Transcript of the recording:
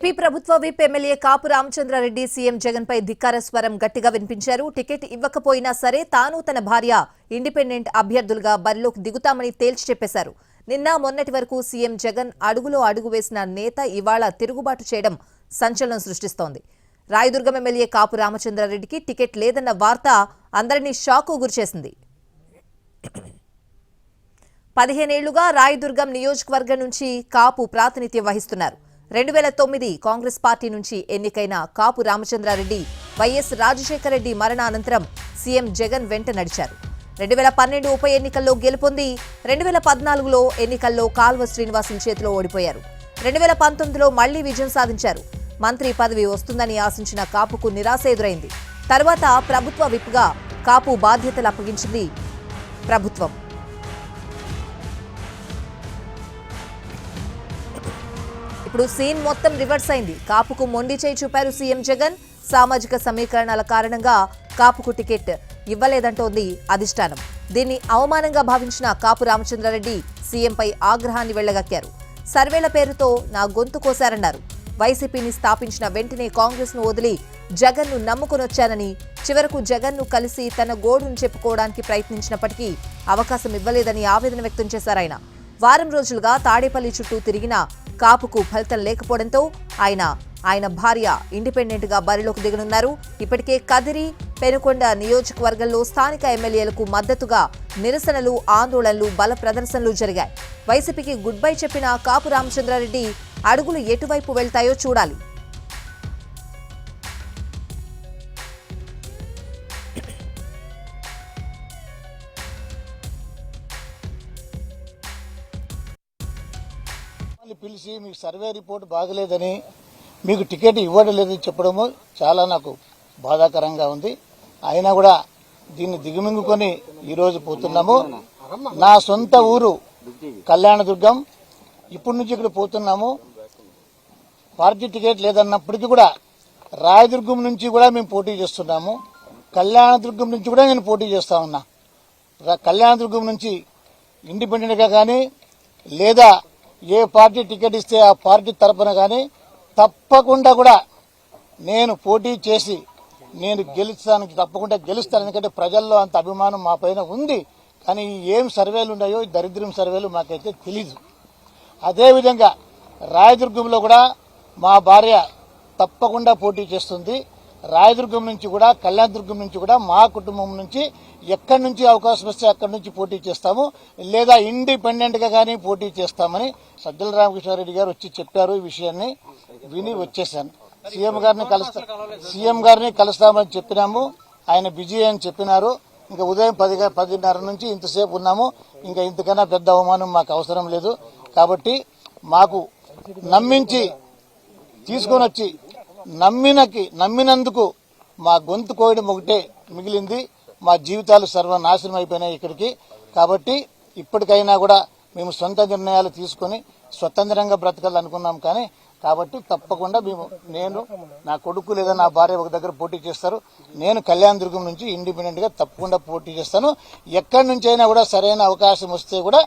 AP ప్రభుత్వ whip MLA Kapu Ramachandra Reddy CM జగన్పై ధిక్కార స్వరం గట్టిగా వినిపించారు. టికెట్ ఇవ్వకపోయినా సరే తాను తన భార్య ఇండిపెండెంట్ అభ్యర్థులుగా బరిలోకి దిగుతామని తేల్చి చెప్పేశారు. నిన్న మొన్నటి వరకు సీఎం జగన్ అడుగులో అడుగు వేసిన నేత ఇవాళ తిరుగుబాటు చేయడం సంచలనం సృష్టిస్తోంది. రాయదుర్గం ఎమ్మెల్యే కాపు రామచంద్రారెడ్డికి టికెట్ లేదన్న వార్త అందరినీ షాకు గురిచేసింది. పదిహేనేళ్ళుగా రాయదుర్గం నియోజకవర్గం నుంచి కాపు ప్రాతినిధ్యం వహిస్తున్నారు. రెండు వేల తొమ్మిది కాంగ్రెస్ పార్టీ నుంచి ఎన్నికైన కాపు రామచంద్రారెడ్డి వైఎస్ రాజశేఖర రెడ్డి మరణానంతరం సీఎం జగన్ వెంట నడిచారు. రెండు వేల పన్నెండు ఉప ఎన్నికల్లో గెలుపొంది రెండు వేల పద్నాలుగులో ఎన్నికల్లో కాల్వ శ్రీనివాసుల చేతిలో ఓడిపోయారు. రెండు వేల పంతొమ్మిదిలో మళ్ళీ విజయం సాధించారు. మంత్రి పదవి వస్తుందని ఆశించిన కాపుకు నిరాశ ఎదురైంది. తర్వాత ప్రభుత్వ విప్గా కాపు బాధ్యతలు అప్పగించింది ప్రభుత్వం. ఇప్పుడు సీన్ మొత్తం రివర్స్ అయింది. కాపుకు మొండి చేయి చూపారు సీఎం జగన్. సామాజిక సమీకరణాల కారణంగా కాపుకు టికెట్ ఇవ్వలేదంటోంది అధిష్టానం. దీన్ని అవమానంగా భావించిన కాపు రామచంద్రారెడ్డి సీఎంపై ఆగ్రహాన్ని వెళ్ళగక్కారు. సర్వేల పేరుతో నా గొంతు కోశారన్నారు. వైసీపీని స్థాపించిన వెంటనే కాంగ్రెస్ను వదిలి జగన్ను చివరకు జగన్ను కలిసి తన గోడును చెప్పుకోవడానికి ప్రయత్నించినప్పటికీ అవకాశం ఇవ్వలేదని ఆవేదన వ్యక్తం చేశారాయన. వారం రోజులుగా తాడేపల్లి చుట్టూ తిరిగిన కాపుకు ఫలితం లేకపోవడంతో ఆయన ఆయన భార్య ఇండిపెండెంట్గా బరిలోకి దిగనున్నారు. ఇప్పటికే కదిరి పెనుకొండ నియోజకవర్గంలో స్థానిక ఎమ్మెల్యేలకు మద్దతుగా నిరసనలు ఆందోళనలు బల ప్రదర్శనలు జరిగాయి. వైసీపీకి గుడ్ బై చెప్పిన కాపు రామచంద్రారెడ్డి అడుగులు ఎటువైపు వెళ్తాయో చూడాలి. పిలిచి మీకు సర్వే రిపోర్ట్ బాగలేదని మీకు టికెట్ ఇవ్వడం లేదని చెప్పడము చాలా నాకు బాధాకరంగా ఉంది. అయినా కూడా దీన్ని దిగుమింగుకొని ఈరోజు పోతున్నాము. నా సొంత ఊరు కళ్యాణదుర్గం. ఇప్పటి నుంచి ఇక్కడ పోతున్నాము. పార్టీ టికెట్ లేదన్నప్పటికీ కూడా రాయదుర్గం నుంచి కూడా మేము పోటీ చేస్తున్నాము. కళ్యాణదుర్గం నుంచి కూడా నేను పోటీ చేస్తా ఉన్నా. కళ్యాణదుర్గం నుంచి ఇండిపెండెంట్గా కానీ లేదా ఏ పార్టీ టికెట్ ఇస్తే ఆ పార్టీ తరపున కానీ తప్పకుండా కూడా నేను పోటీ చేసి నేను గెలుస్తాను తప్పకుండా గెలుస్తాను. ఎందుకంటే ప్రజల్లో అంత అభిమానం మా పైన ఉంది. కానీ ఏం సర్వేలు ఉన్నాయో ఈ దరిద్రం సర్వేలు మాకైతే తెలీదు. అదేవిధంగా రాయదుర్గంలో కూడా మా భార్య తప్పకుండా పోటీ చేస్తుంది. రాయదుర్గం నుంచి కూడా కళ్యాణదుర్గం నుంచి కూడా మా కుటుంబం నుంచి ఎక్కడి నుంచి అవకాశం వస్తే అక్కడి నుంచి పోటీ చేస్తాము. లేదా ఇండిపెండెంట్గా కానీ పోటీ చేస్తామని సజ్జల రామకృష్ణారెడ్డి గారు వచ్చి చెప్పారు ఈ విషయాన్ని విని వచ్చేసాను. సీఎం గారిని కలుస్తా సీఎం గారిని కలుస్తామని చెప్పినాము. ఆయన బిజీ అని చెప్పినారు. ఇంకా ఉదయం పది పదిన్నర నుంచి ఇంతసేపు ఉన్నాము. ఇంకా ఇంతకన్నా పెద్ద అవమానం మాకు అవసరం లేదు. కాబట్టి మాకు నమ్మించి తీసుకొని వచ్చి నమ్మినకి నమ్మినందుకు మా గొంతు కోయడం ఒకటే మిగిలింది. మా జీవితాలు సర్వనాశనం అయిపోయినాయి ఇక్కడికి. కాబట్టి ఇప్పటికైనా కూడా మేము సొంత నిర్ణయాలు తీసుకొని స్వతంత్రంగా బ్రతకాలనుకున్నాం కానీ కాబట్టి తప్పకుండా మేము నేను నా కొడుకు లేదా నా భార్య ఒక దగ్గర పోటీ చేస్తారు. నేను కళ్యాణ్ దుర్గం నుంచి ఇండిపెండెంట్గా తప్పకుండా పోటీ చేస్తాను. ఎక్కడి నుంచి అయినా కూడా సరైన అవకాశం వస్తే కూడా